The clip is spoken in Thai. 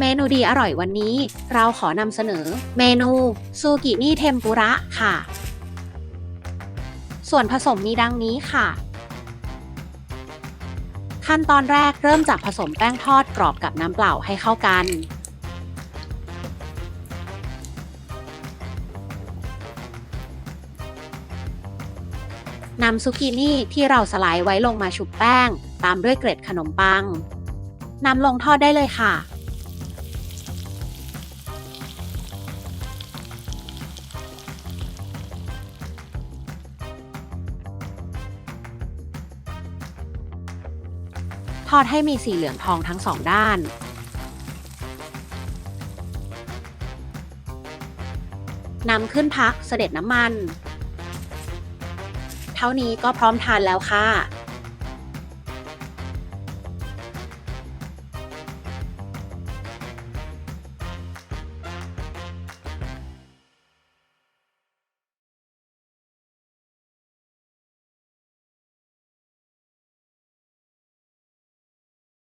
เมนูดีอร่อยวันนี้ เราขอนำเสนอ เมนูซูกินี่เทมปุระค่ะ ส่วนผสมมีดังนี้ค่ะ ขั้นตอนแรกเริ่มจากผสมแป้งทอดกรอบกับน้ำเปล่าให้เข้ากัน นำซุกินี่ที่เราสไลด์ไว้ลงมาชุบแป้ง ตามด้วยเกล็ดขนมปังนำลงทอดได้เลยค่ะ ทอดให้มีสีเหลืองทองทั้งสองด้าน นำขึ้นพักเสด็จน้ำมัน เท่านี้ก็พร้อมทานแล้วค่ะ